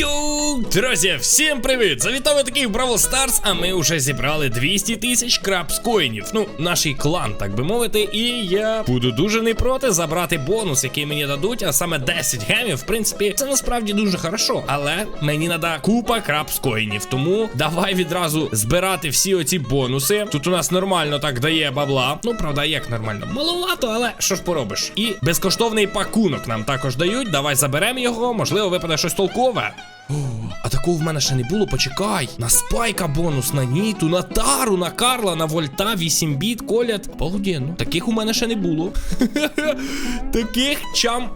Yo! Друзі, всім привіт! Завітали такий в Бравл Старс, а ми вже зібрали 200 тисяч крабс коїнів. Ну, наш клан, так би мовити, і я буду дуже не проти забрати бонус, який мені дадуть, а саме 10 гемів. В принципі, це насправді дуже хорошо. Але мені треба купа крабс коїнів. Тому давай відразу збирати всі оці бонуси. Тут у нас нормально так дає бабла. Ну, правда, як нормально? Маловато, але що ж поробиш? І безкоштовний пакунок нам також дають. Давай заберемо його, можливо, випаде щось толкове. А такого в мене ще не було. Почекай. На спайка бонус, на Ніту, на Тару, на Карла, на Вольта, 8 біт, колят. Полуденно. Таких у мене ще не було. Таких чам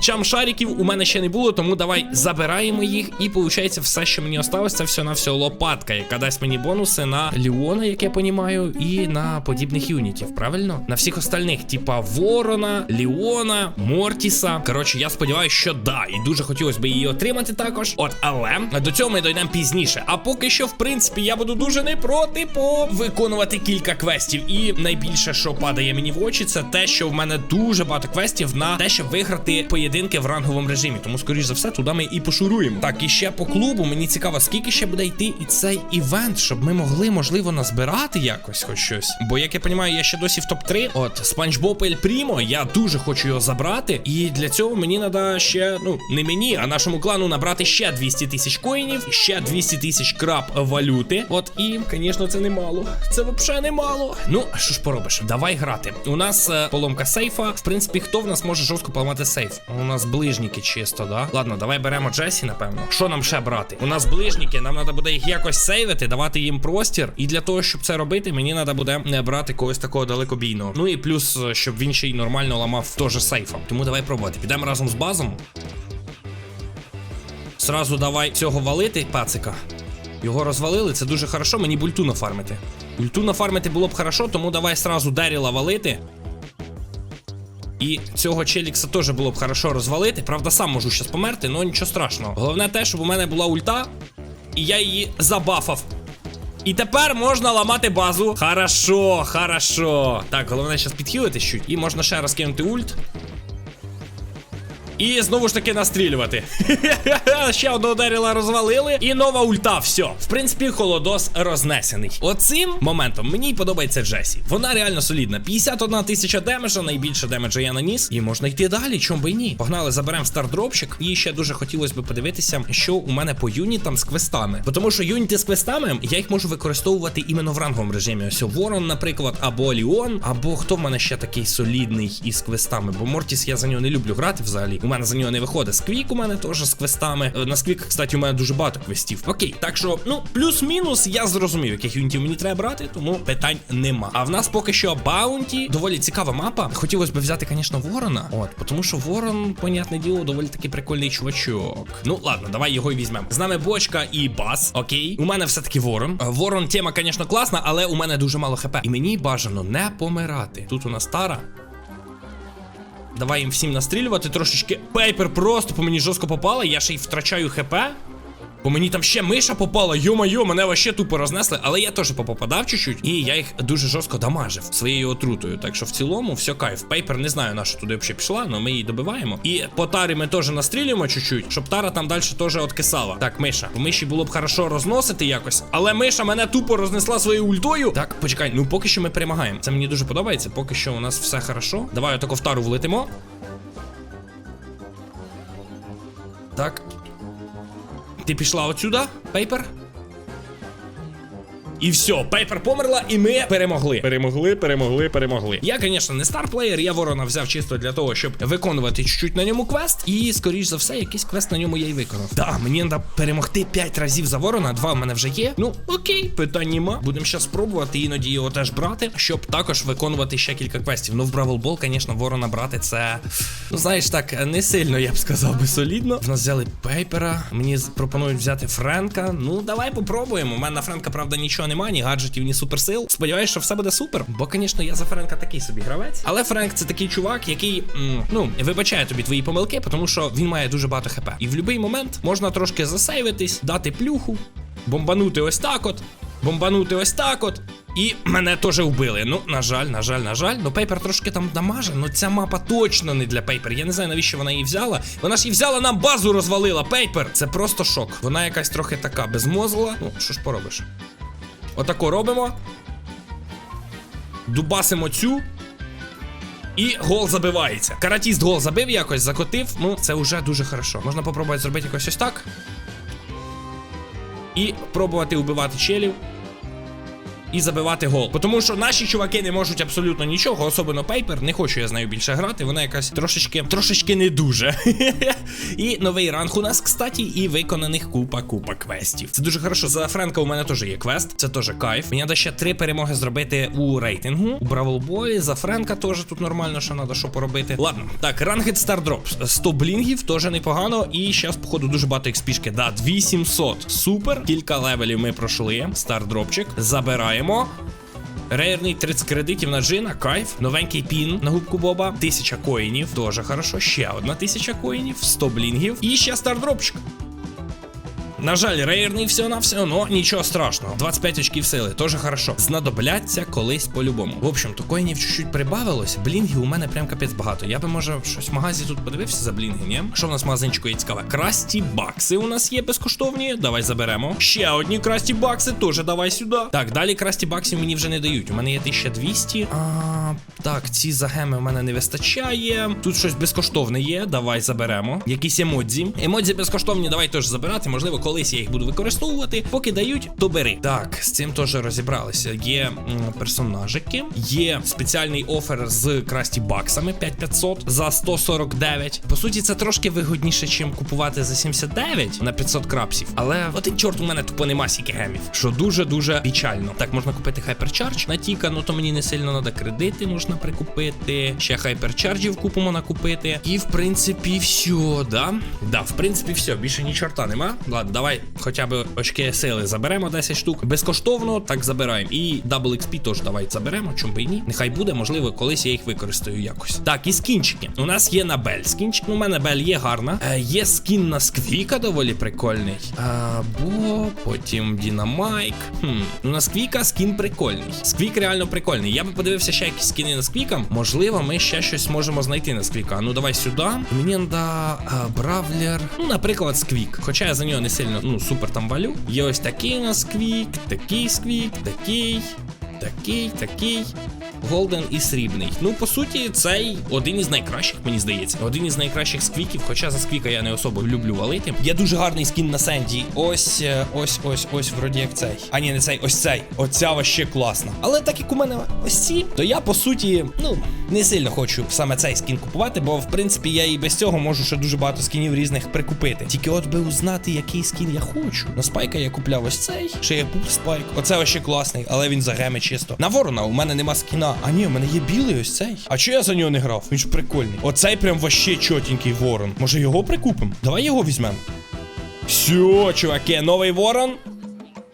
чам шариків у мене ще не було, тому давай забираємо їх. І виходить, все, що мені осталось, це все на все лопатка, яка дасть мені бонуси на Ліона, як я понімаю, і на подібних юнітів. Правильно? На всіх остальних, типа Ворона, Ліона, Мортіса. Коротше, я сподіваюся, що да. І дуже хотілося б її отримати також. От, але до цього ми дійдемо пізніше. А поки що, в принципі, я буду дуже не проти виконувати кілька квестів. І найбільше, що падає мені в очі, це те, що в мене дуже багато квестів на те, щоб виграти поєдинки в ранговому режимі. Тому, скоріш за все, туди ми і пошуруємо. Так, і ще по клубу. Мені цікаво, скільки ще буде йти і цей івент, щоб ми могли, можливо, назбирати якось хоч щось. Бо, як я розумію, я ще досі в топ-3. От Спанч Боб Ель Прімо, я дуже хочу його забрати. І для цього мені треба ще, ну, не мені, а нашому клану набрати ще 200 тисяч коїнів, ще 200 тисяч краб валюти. От і, звісно, це немало. Це взагалі немало. Ну, що ж поробиш? Давай грати. У нас е, поломка сейфа. В принципі, хто в нас може жорстко поламати сейф? У нас ближніки чисто, да? Ладно, давай беремо Джесі, напевно. Що нам ще брати? У нас ближніки, нам треба буде їх якось сейвити, давати їм простір. І для того, щоб це робити, мені треба буде не брати когось такого далекобійного. Ну і плюс, е, щоб він ще й нормально ламав теж сейфом. Тому давай пробувати. Підемо разом з базом. Сразу давай цього валити, пацика. Його розвалили, це дуже хорошо, мені бульту нафармити. Бульту нафармити було б хорошо, тому давай сразу Деріла валити. І цього челікса теж було б хорошо розвалити. Правда, сам можу щас померти, але нічого страшного. Головне те, щоб у мене була ульта, і я її забафав. І тепер можна ламати базу. Хорошо, хорошо. Так, головне зараз підхилити чуть. І можна ще раз кинути ульт. І знову ж таки настрілювати. Ще одного Деріла розвалили. І нова ульта. Все. В принципі, холодос рознесений. Оцим моментом мені подобається Джесі. Вона реально солідна. 51 тисяча демеджа, найбільше демеджа я наніс. І можна йти далі, чом би і ні. Погнали, заберемо стардропчик. І ще дуже хотілося б подивитися, що у мене по юнітам з квестами. Бо Тому що юніти з квестами я їх можу використовувати іменно в ранговому режимі. Ось Ворон, наприклад, або Ліон, або хто в мене ще такий солідний із квестами. Бо Мортіс я за нього не люблю грати взагалі. У мене за нього не виходить. Сквік у мене теж з квестами. Е, На сквік, кстати, у мене дуже багато квестів. Окей, так що, ну, плюс-мінус, я зрозумів, яких юнітів мені треба брати, тому питань нема. А в нас поки що баунті, доволі цікава мапа. Хотілося б взяти, звісно, Ворона. От, тому що Ворон, понятне діло, доволі таки прикольний чувачок. Ну, ладно, давай його і візьмемо. З нами бочка і бас. Окей. У мене все-таки Ворон. Е, Ворон тема, звісно, класна, але у мене дуже мало хп. І мені бажано не помирати. Тут у нас Тара. Давай їм всім настрілювати трошечки. Пейпер просто по мені жорстко попала, я ще й втрачаю хп. Бо мені там ще миша попала, йо-майо, мене вообще тупо рознесли, але я теж попадав чуть-чуть, і я їх дуже жорстко дамажив своєю отрутою. Так що в цілому все кайф. Пейпер не знаю, на що туди взагалі пішла, але ми її добиваємо. І по тарі ми теж настрілюємо чуть-чуть, щоб тара там далі теж откисала. Так, миша. По миші було б хорошо розносити якось, але миша мене тупо рознесла своєю ультою. Так, почекай, ну поки що ми перемагаємо. Це мені дуже подобається, поки що у нас все хорошо. Давай отако в тару влетимо. Так. Ти пішла отсюда, Пейпер? І все, Пейпер померла, і ми перемогли. Перемогли, перемогли, перемогли. Я, звісно, не старплеєр, я ворона взяв чисто для того, щоб виконувати чуть-чуть на ньому квест. І, скоріш за все, якийсь квест на ньому я й виконав. Да, мені треба перемогти 5 разів за ворона, два в мене вже є. Ну, окей, питань нема. Будемо ще спробувати іноді його теж брати, щоб також виконувати ще кілька квестів. Ну, в Бравл Бол, звісно, ворона брати це. Ну, знаєш, так, не сильно, я б сказав би солідно. В нас взяли Пейпера. Мені пропонують взяти Френка. Ну, давай попробуємо. У мене на Френка, правда, нічого немає, ні гаджетів, ні суперсил. Сподіваюсь, що все буде супер. Бо, звісно, я за Френка такий собі гравець. Але Френк це такий чувак, який, м, ну, вибачає тобі твої помилки, тому що він має дуже багато хп. І в будь-який момент можна трошки засейвитись, дати плюху, бомбанути ось так от. бомбанути ось так от. І мене теж вбили. Ну, на жаль, на жаль, на жаль. Ну, Пейпер трошки там дамаже, ну ця мапа точно не для Пейпер. Я не знаю, навіщо вона її взяла. Вона ж і взяла нам базу розвалила. Пейпер. Це просто шок. Вона якась трохи така безмозла. Ну, що ж поробиш? Отако робимо. Дубасимо цю. І гол забивається. Каратіст гол забив якось, закотив. Ну, це вже дуже хорошо. Можна попробувати зробити якось ось так. І пробувати вбивати челів. І забивати гол. Тому що наші чуваки не можуть абсолютно нічого, особливо Пейпер. Не хочу я з нею більше грати. Вона якась трошечки, трошечки не дуже. і новий ранг у нас, кстати, і виконаних купа купа квестів. Це дуже хорошо. За Френка у мене теж є квест. Це теж кайф. Мені треба ще три перемоги зробити у рейтингу. У Бравл Бої. За Френка теж тут нормально, що треба що поробити. Ладно, так, рангед Star Drops. 100 блінгів, теж непогано. І зараз, походу, дуже багато експішки. Да, 2700. Супер. Кілька левелів ми пройшли. Стардропчик. Забираємо. Рейерний 30 кредитів на джина, кайф, новенький пін на губку Боба, 1000 коїнів, дуже хорошо. Ще одна 1000 коїнів, 100 блінгів. І ще стардропчик. На жаль, рейерний все на все, но нічого страшного. 25 очків сили, теж хорошо. Знадобляться колись по-любому. В общем, то коїнів чуть-чуть прибавилось. Блінгів у мене прям капець багато. Я би може щось в магазі тут подивився за блінги, ні? Що в нас магазинчику є цікаве? Красті бакси у нас є безкоштовні. Давай заберемо. Ще одні красті бакси, теж давай сюди. Так, далі красті баксів мені вже не дають. У мене є 1200. А, так, ці загеми в мене не вистачає. Тут щось безкоштовне є. Давай заберемо. Якісь емодзі. Емодзі безкоштовні, давай теж забирати. Можливо, колись я їх буду використовувати. Поки дають, то бери. Так, з цим теж розібралися. Є персонажики, є спеціальний офер з красті баксами 5500 за 149. По суті, це трошки вигодніше, чим купувати за 79 на 500 крапсів. Але один чорт у мене тупо нема сіки гемів, що дуже дуже печально. Так, можна купити хайперчардж на тіка, ну то мені не сильно треба кредити, можна прикупити. Ще хайперчарджів купимо накупити. І в принципі, все, да? Да, в принципі, все. Більше ні чорта нема. Ладно, давай хоча б очки сили заберемо 10 штук. Безкоштовно, так забираємо. І Double XP теж давай заберемо, чому би і ні. Нехай буде, можливо, колись я їх використаю якось. Так, і скінчики. У нас є на Бель скінчик. Ну, у мене Бель є гарна. Е, є скін на Сквіка доволі прикольний. Або потім Дінамайк. Хм, ну на Сквіка скін прикольний. Сквік реально прикольний. Я би подивився ще якісь скіни на Сквіка. Можливо, ми ще щось можемо знайти на Сквіка. Ну давай сюди. Мені треба Бравлер. Ну, наприклад, Сквік. Хоча я за нього не сильно ну, супер там валю. Є ось такий у нас Сквік, такий Сквік, такий, такий, такий. Голден і срібний. Ну, по суті, цей один із найкращих, мені здається. Один із найкращих сквіків, хоча за сквіка я не особо люблю валити. Є дуже гарний скін на Сенді. Ось, е, ось, ось, ось, вроді як цей. А ні, не цей, ось цей. Оця ваще класна. Але так як у мене ось ці, то я по суті, ну, не сильно хочу саме цей скін купувати, бо в принципі я і без цього можу ще дуже багато скінів різних прикупити. Тільки от би узнати, який скін я хочу. На спайка я купляв ось цей. Ще є пуп спайк. Оце ваще класний, але він за чисто. На ворона у мене нема скіна. А ні, у мене є білий ось цей. А чого я за нього не грав? Він ж прикольний. Оцей прям ваще чотенький ворон. Може його прикупимо? Давай його візьмемо. Все, чуваки, новий ворон.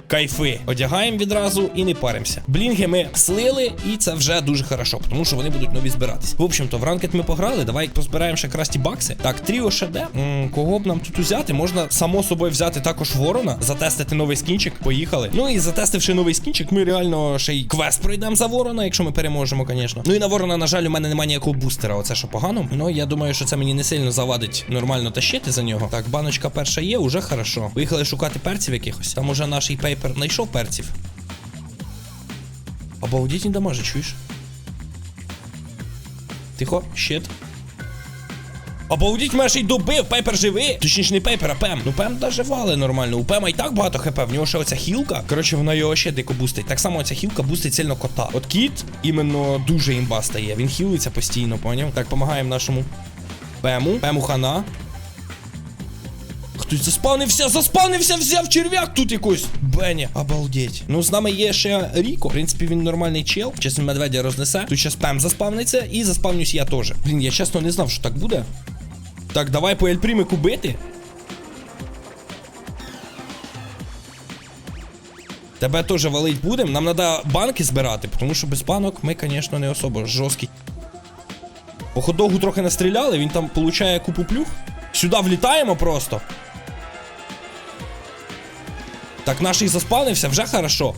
Кайфи. Одягаємо відразу і не паримося. Блінги ми слили, і це вже дуже хорошо, тому що вони будуть нові збиратись. В общем-то, в ранкет ми пограли. Давай позбираємо ще красті бакси. Так, тріо ще де. Кого б нам тут взяти? Можна само собою взяти також ворона, затестити новий скінчик. Поїхали. Ну і затестивши новий скінчик, ми реально ще й квест пройдемо за ворона, якщо ми переможемо, звісно. Ну і на ворона, на жаль, у мене немає ніякого бустера. Оце що погано. Ну я думаю, що це мені не сильно завадить нормально тащити за нього. Так, баночка перша є, уже хорошо. Поїхали шукати перців якихось. Там уже наш пейпер знайшов перців. Обалдіть не дамаже, чуєш? Тихо, щит. Обалдіть, мене ще й добив, пейпер живий. Точніше, не пейпер, а пем. Ну пем даже вали нормально. У пема і так багато хп, в нього ще оця хілка. Коротше, вона його ще дико бустить. Так само оця хілка бустить сильно кота. От кіт іменно дуже імба стає. Він хілиться постійно, поняв? Так, помагаємо нашому пему. Пему хана. Хтось заспавнився, заспавнився, взяв черв'як тут якусь. Беня, обалдеть. Ну, з нами є ще Ріко. В принципі, він нормальний чел. Чесно, медведя рознесе. Тут ще Пем заспавниться і заспавнюсь я теж. Блін, я чесно не знав, що так буде. Так, давай по Ельпрімику бити. Тебе теж валить будемо. Нам треба банки збирати, тому що без банок ми, звісно, не особо жорсткі. По ходогу трохи настріляли, він там получає купу плюх. Сюди влітаємо просто. Так, наш і заспавнився, вже хорошо.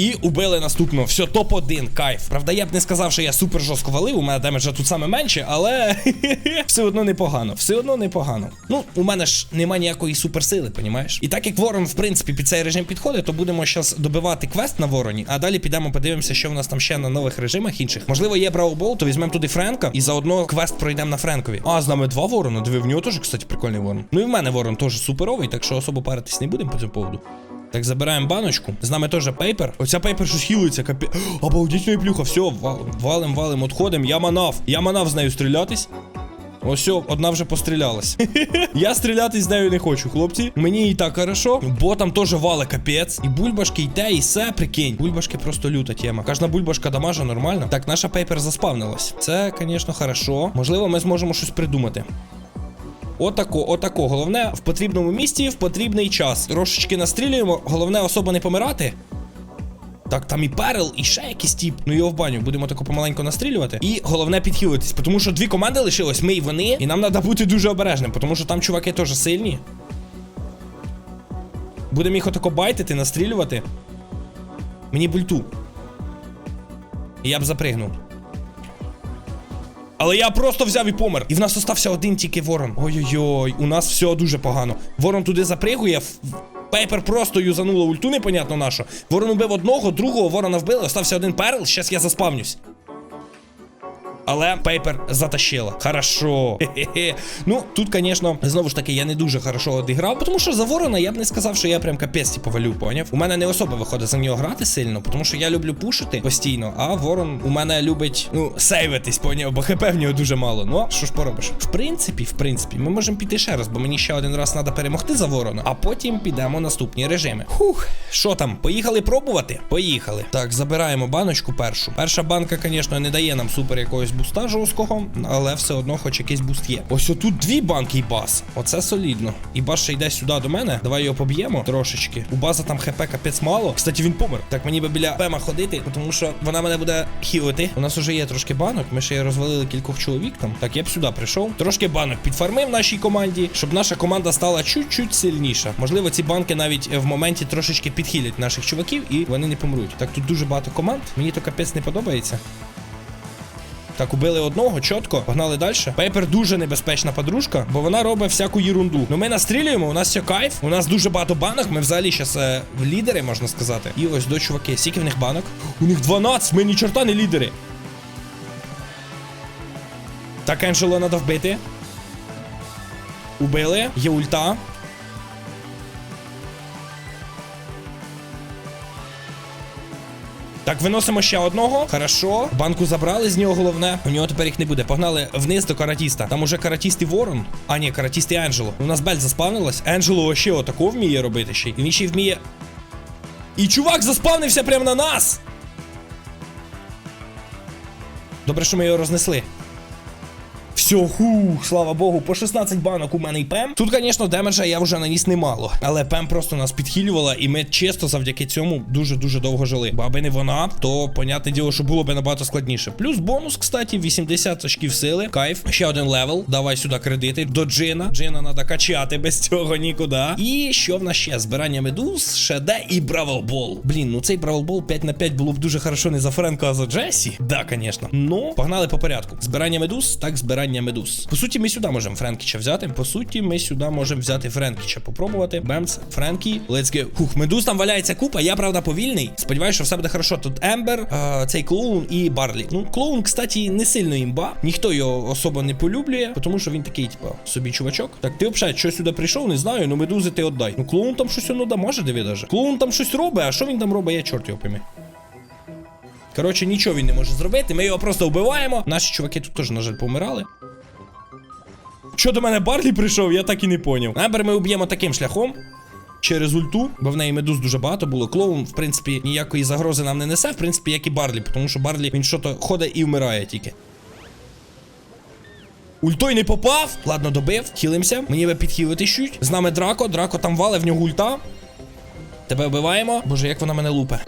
І убили наступного. Все, топ-1, кайф. Правда, я б не сказав, що я супер жорстко валив. У мене демеджа тут саме менше, але все одно непогано. Все одно непогано. Ну, у мене ж нема ніякої суперсили, понімаєш? І так як ворон, в принципі, під цей режим підходить, то будемо зараз добивати квест на вороні, а далі підемо подивимося, що в нас там ще на нових режимах інших. Можливо, є Браубол, то візьмемо туди Френка і заодно квест пройдемо на Френкові. А, з нами два ворона. Диви, в нього теж, кстати, прикольний ворон. Ну і в мене ворон теж суперовий, так що особо паритись не будемо по цьому поводу. Так, забираємо баночку. З нами теж пейпер. Оця пейпер щось хілиться, капі. Обалдіть плюха. Все, валим, валим, валим, отходим. Я манав. Я манав з нею стрілятись. Ось все, одна вже пострілялась. Я стрілятись з нею не хочу, хлопці. Мені і так хорошо. Бо там теж вали капець. І бульбашки йде, і все, прикинь. Бульбашки просто люта тема. Кожна бульбашка дамажа нормально. Так, наша пейпер заспавнилась. Це, звісно, хорошо. Можливо, ми зможемо щось придумати. Отако, отако. Головне в потрібному місці, в потрібний час. Трошечки настрілюємо. Головне особо не помирати. Так, там і перел, і ще якийсь тіп. Ну його в баню. Будемо тако помаленько настрілювати. І головне підхилитись, тому що дві команди лишилось, ми і вони. І нам треба бути дуже обережним, тому що там чуваки теж сильні. Будемо їх отако байтити, настрілювати. Мені бульту. І я б запригнув. Але я просто взяв і помер. І в нас остався один тільки ворон. Ой-ой-ой, у нас все дуже погано. Ворон туди запригує. Пейпер просто юзанула ульту, непонятно на що. Ворон убив одного, другого ворона вбили, остався один перл, щас я заспавнюсь. Але Пейпер затащила. Хорошо. Хе-хе-хе. Ну, тут, звісно, знову ж таки, я не дуже хорошо одіграв, тому що за ворона я б не сказав, що я прям капець типу, валю, поняв? У мене не особо виходить за нього грати сильно, тому що я люблю пушити постійно, а ворон у мене любить, ну, сейвитись, поняв, бо хп в нього дуже мало. Ну, що ж поробиш? В принципі, в принципі, ми можемо піти ще раз, бо мені ще один раз треба перемогти за ворона, а потім підемо наступні режими. Хух, що там? Поїхали пробувати? Поїхали. Так, забираємо баночку першу. Перша банка, звісно, не дає нам супер якогось буста жорсткого, але все одно хоч якийсь буст є. Ось отут дві банки і бас. Оце солідно. І бас ще йде сюди до мене. Давай його поб'ємо трошечки. У база там хп капець мало. Кстати, він помер. Так мені би біля пема ходити, тому що вона мене буде хілити. У нас уже є трошки банок. Ми ще розвалили кількох чоловік там. Так, я б сюди прийшов. Трошки банок підфармив нашій команді, щоб наша команда стала чуть-чуть сильніша. Можливо, ці банки навіть в моменті трошечки підхилять наших чуваків і вони не помруть. Так, тут дуже багато команд. Мені то капець не подобається. Так, убили одного, чітко, погнали далі. Пейпер дуже небезпечна подружка, бо вона робить всяку єрунду. Ну ми настрілюємо, у нас все кайф. У нас дуже багато банок. Ми взагалі зараз е, лідери, можна сказати. І ось до чуваки. Скільки в них банок? У них 12, ми ні чорта не лідери. Так, Енджело треба вбити. Убили. Є ульта. Так, виносимо ще одного. Хорошо. Банку забрали з нього головне. У нього тепер їх не буде. Погнали вниз до каратіста. Там уже каратіст і ворон. А, ні, каратіст і Енджело. У нас Бель заспавнилась. Енджело ще отако вміє робити ще. І він ще вміє. І чувак заспавнився прямо на нас. Добре, що ми його рознесли. Все, хух, слава Богу, по 16 банок у мене і пем. Тут, звісно, демеджа я вже наніс немало. Але пем просто нас підхилювала, і ми чисто завдяки цьому дуже-дуже довго жили. Бо аби не вона, то понятне діло, що було б набагато складніше. Плюс бонус, кстати, 80 очків сили. Кайф. Ще один левел. Давай сюди кредити. До джина. Джина треба качати без цього нікуди. І що в нас ще? Збирання медуз, шеде і бравелбол. Блін, ну цей бравелбол 5 на 5 було б дуже хорошо не за Френка, а за Джесі. Да, звісно. Ну, погнали по порядку. Збирання медуз, так, збирання медуз. По суті, ми сюди можемо Френкіча взяти. По суті, ми сюди можемо взяти Френкіча. Попробувати. Бемц, Френкі, let's go. Хух, медуз там валяється купа. Я правда повільний. Сподіваюся, що все буде хорошо. Тут Ембер, е, цей клоун і Барлі. Ну, клоун, кстати, не сильно імба. Ніхто його особо не полюблює, тому що він такий, типа, собі чувачок. Так, ти взагалі, що сюди прийшов, не знаю. Ну медузи ти отдай. Ну, клоун там щось воно може, диви даже. Клоун там щось робить, а що він там робить, я чорт його пойми. Коротше, нічого він не може зробити. Ми його просто вбиваємо. Наші чуваки тут теж, на жаль, помирали. Що до мене Барлі прийшов, я так і не поняв. Ембер ми уб'ємо таким шляхом. Через ульту, бо в неї медуз дуже багато було. Клоун, в принципі, ніякої загрози нам не несе, в принципі, як і Барлі, тому що Барлі він що-то ходить і вмирає тільки. Ультой не попав. Ладно, добив. Хілимося. Мені би підхилити щуть. З нами Драко. Драко там вале, в нього ульта. Тебе вбиваємо. Боже, як вона мене лупе.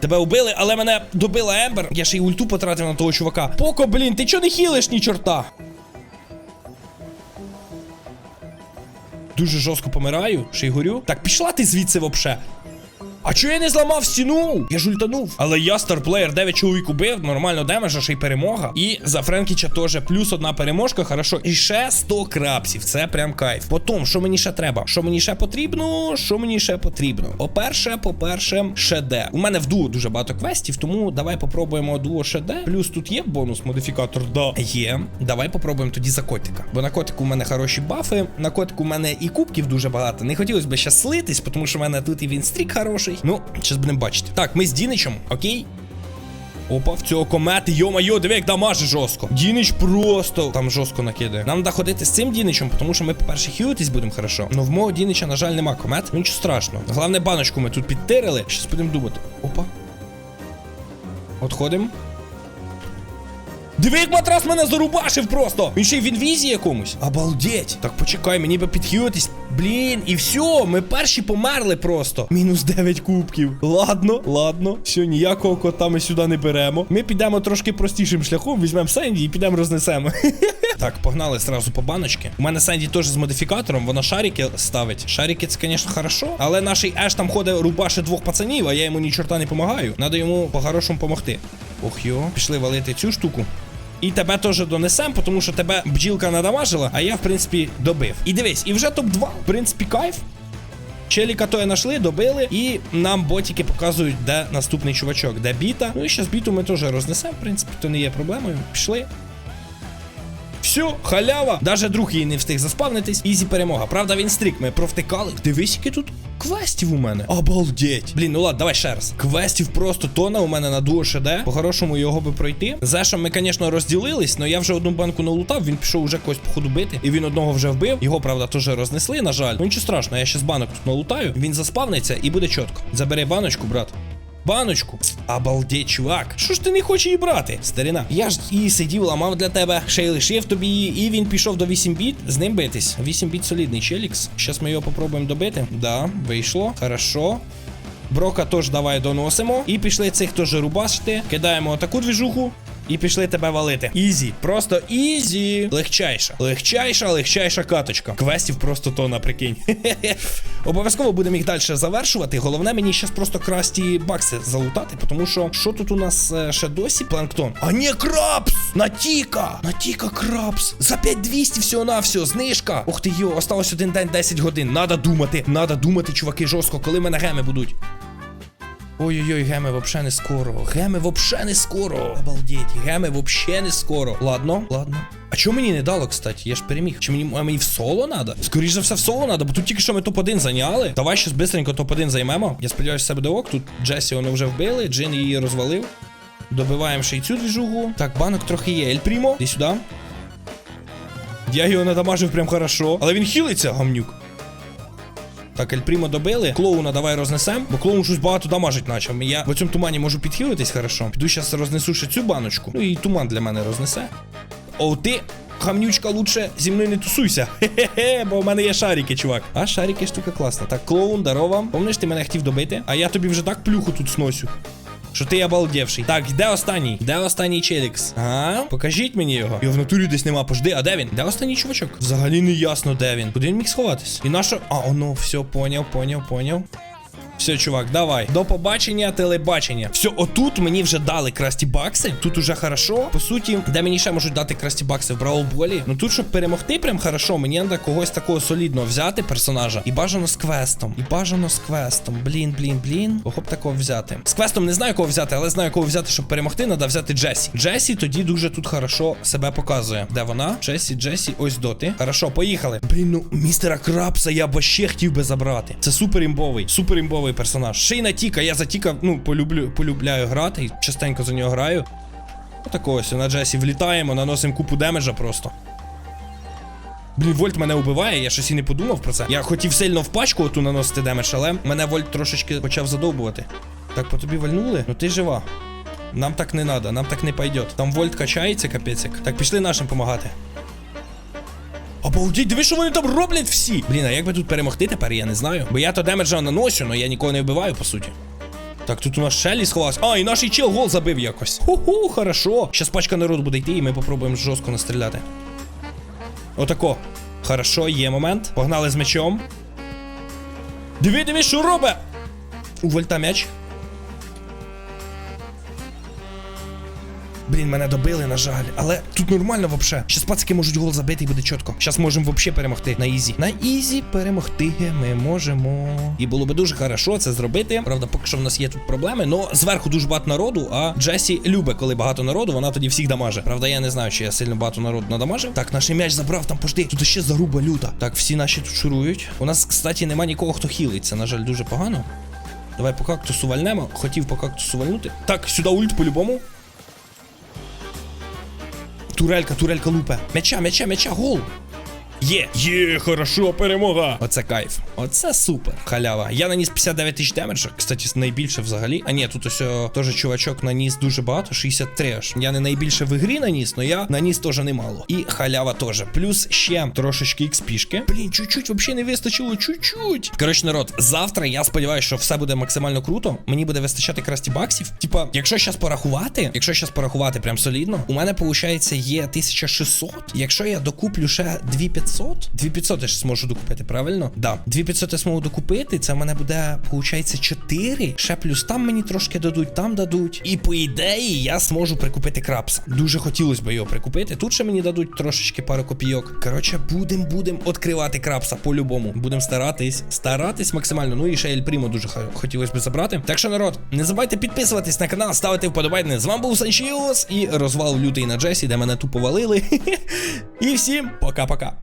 Тебе вбили, але мене добила Ембер. Я ще й ульту потратив на того чувака. Поко, блін, ти чого не хілиш ні чорта? Дуже жорстко помираю, ще й горю. Так, пішла ти звідси вообще. А чого я не зламав стіну? Я ж ультанув. Але я старплеєр 9 чоловік убив, нормально демеджа, ще й перемога. І за Френкіча теж плюс одна переможка, хорошо. І ще 100 крапсів. Це прям кайф. Потім, що мені ще треба? Що мені ще потрібно? Що мені ще потрібно? По-перше, по-перше, ШД. У мене в дуо дуже багато квестів, тому давай попробуємо дуо ШД. Плюс тут є бонус модифікатор. Да, є. Давай попробуємо тоді за котика. Бо на котику у мене хороші бафи. На котику у мене і кубків дуже багато. Не хотілося б ще слитись, тому що в мене тут і вінстрік хороший. Ну, зараз будемо бачити. Так, ми з Діничем, окей? Опа, в цього комети, йо-майо, диви, як дамажить жорстко. Дінич просто там жорстко накидає. Нам треба ходити з цим Діничем, тому що ми, по-перше, хілитись будемо хорошо. Ну в мого Дінича, на жаль, нема комет. Ну нічого страшного. Головне, баночку ми тут підтирили. Щас будемо думати. Опа. Отходимо. Диви, як матрас мене зарубашив просто! Він ще й в інвізі якомусь. Обалдеть. Так почекай, мені би підхилитись. Блін, і все, ми перші померли просто. Мінус 9 кубків. Ладно, ладно. Все, ніякого кота ми сюди не беремо. Ми підемо трошки простішим шляхом, візьмемо Сенді і підемо рознесемо. Так, погнали зразу по баночки. У мене Сенді теж з модифікатором, вона шарики ставить. Шарики це, звісно, хорошо. Але наш Еш там ходить рубаше двох пацанів, а я йому ні чорта не допомагаю. Надо йому по-хорошому помогти. Ох йо, пішли валити цю штуку. І тебе теж донесем, тому що тебе бджілка надамажила, а я, в принципі, добив. І дивись, і вже топ-2, в принципі, кайф. Челіка то знайшли, добили, і нам ботики показують, де наступний чувачок, де біта. Ну і зараз біту ми теж рознесемо, в принципі, то не є проблемою. Пішли. Все, халява. Даже друг її не встиг заспавнитись. Ізі перемога. Правда, він стрік. Ми провтикали. Дивись, які тут квестів у мене. Обалдеть. Блін, ну ладно, давай ще раз. Квестів просто тона у мене на дуо ШД. По-хорошому його би пройти. Зешем ми, звісно, розділились, але я вже одну банку налутав. Він пішов уже когось походу бити. І він одного вже вбив. Його, правда, теж рознесли, на жаль. Ну нічого страшного, я ще з банок тут налутаю. Він заспавниться і буде чітко. Забери баночку, брат. Баночку. Обалдеть, чувак. Що ж ти не хочеш її брати? Старина. Я ж і сидів, ламав для тебе, ще й лишив тобі її, і він пішов до 8 біт з ним битись. 8 біт солідний челікс. Щас ми його попробуємо добити. Да, вийшло. Хорошо. Брока теж давай доносимо. І пішли цих теж рубашити. Кидаємо таку двіжуху. І пішли тебе валити. Ізі. Просто ізі. Легчайша. Легчайша, легчайша каточка. Квестів просто тона, прикинь. Обов'язково будемо їх далі завершувати. Головне мені зараз просто красті бакси залутати, тому що що тут у нас е, ще досі? Планктон. А ні, крапс! Натіка! Натіка крапс! За 5200 всього на всього, знижка! Ух ти йо, осталось один день 10 годин. Надо думати, надо думати, чуваки, жорстко, коли мене геми будуть. Ой-ой-ой, геми вообще не скоро. Геми вообще не скоро. Обалдеть, геми вообще не скоро. Ладно, ладно. А чого мені не дало, кстати? Я ж переміг. Чи мені, а мені в соло надо? Скоріше за все, в соло надо, бо тут тільки що ми топ-1 зайняли. Давай щас бистренько топ-1 займемо. Я сподіваюся, це буде ок. Тут Джесі воно вже вбили, Джин її розвалив. Добиваємо ще й цю двіжугу. Так, банок трохи є. Ель Прімо, іди сюди. Я його надамажив прям хорошо. Але він хілиться, гамнюк. Так, Ель Прімо добили. Клоуна давай рознесем, бо клоун щось багато дамажить почав. Я в цьому тумані можу підхилитись хорошо. Піду зараз рознесу ще цю баночку. Ну і туман для мене рознесе. О, ти, хамнючка, лучше зі мною не тусуйся. Хе-хе-хе, бо в мене є шарики, чувак. А шарики штука класна. Так, клоун, дарова. Помниш, ти мене хотів добити? А я тобі вже так плюху тут сносю. Що ти обалдевший. Так, де останній? Де останній челікс? А? Покажіть мені його. Його в натурі десь нема. Пожди, а де він? Де останній чувачок? Взагалі не ясно, де він. Куди він міг сховатись? І наша. А, оно, все, поняв, поняв, поняв. Все, чувак, давай. До побачення, телебачення. Все, отут мені вже дали красті бакси. Тут уже хорошо. По суті, де мені ще можуть дати красті бакси в Браулболі. Ну тут, щоб перемогти, прям хорошо, мені треба когось такого солідного взяти персонажа. І бажано з квестом. І бажано з квестом. Блін, блін, блін. Кого б такого взяти? З квестом не знаю, кого взяти, але знаю, кого взяти, щоб перемогти. Треба взяти Джесі. Джесі тоді дуже тут хорошо себе показує. Де вона? Джесі, Джесі, ось доти. Хорошо, поїхали. Блін, ну містера Крапса я б ще хотів би забрати. Це супер імбовий, супер імбовий персонаж. Ще й на Тіка. Я за Тіка, ну, полюблю, полюбляю грати і частенько за нього граю. Отако ось на Джесі влітаємо, наносимо купу демеджа просто. Блін, Вольт мене убиває, я щось і не подумав про це. Я хотів сильно в пачку оту наносити демедж, але мене Вольт трошечки почав задовбувати. Так, по тобі вальнули? Ну ти жива. Нам так не надо, нам так не пойдет. Там Вольт качається, капецик. Так, пішли нашим помагати. Обалдіть, диви, що вони там роблять всі. Блін, а як би тут перемогти тепер, я не знаю. Бо я то демеджа наношу, але я нікого не вбиваю, по суті. Так, тут у нас Шеллі сховався. А, і наш чел гол забив якось. Ху-ху, хорошо. Щас пачка народу буде йти, і ми попробуємо жорстко настріляти. Отако. Хорошо, є момент. Погнали з мечом. Диви, диви, що робить! У вольта м'яч. Блін, мене добили, на жаль. Але тут нормально вообще. Щас пацики можуть гол забити і буде чітко. Щас можемо вообще перемогти на ізі. На ізі перемогти ми можемо. І було би дуже хорошо це зробити. Правда, поки що в нас є тут проблеми. Но зверху дуже багато народу, а Джесі любить, коли багато народу, вона тоді всіх дамаже. Правда, я не знаю, чи я сильно багато народу надамажив. Так, наш м'яч забрав там пожди. Тут ще заруба люта. Так, всі наші тут шурують. У нас, кстати, нема нікого, хто хілиться. На жаль, дуже погано. Давай по кактусу вальнемо. Хотів по кактусу вальнути. Так, сюди ульт по-любому. Турелька, турелька лупе. М'яча, м'яча, м'яча, гол. Є, є, хорошо, перемога. Оце кайф. Оце супер. Халява. Я наніс 59 тисяч демеджа. Кстати, найбільше взагалі. А ні, тут ось теж чувачок наніс дуже багато, 63 аж. Я не найбільше в ігрі наніс, але я наніс теж немало. І халява теж. Плюс ще трошечки XP-шки. Блін, чуть-чуть взагалі не вистачило, чуть-чуть. Коротше, народ, завтра я сподіваюся, що все буде максимально круто. Мені буде вистачати красті баксів. Типа, якщо зараз порахувати, якщо зараз порахувати прям солідно, у мене виходить є 1600. Якщо я докуплю ще 2500, 2500 я ж зможу докупити, правильно? Да. 2500 я зможу докупити, це в мене буде, виходить, 4. Ще плюс там мені трошки дадуть, там дадуть. І по ідеї я зможу прикупити крапса. Дуже хотілося б його прикупити. Тут ще мені дадуть трошечки пару копійок. Коротше, будем, будем відкривати крапса по-любому. Будемо старатись, старатись максимально. Ну і ще Ель дуже хотілося б забрати. Так що, народ, не забувайте підписуватись на канал, ставити вподобайки. З вами був Санчіос і розвал лютий на Джесі, де мене тупо валили. І всім пока-пока.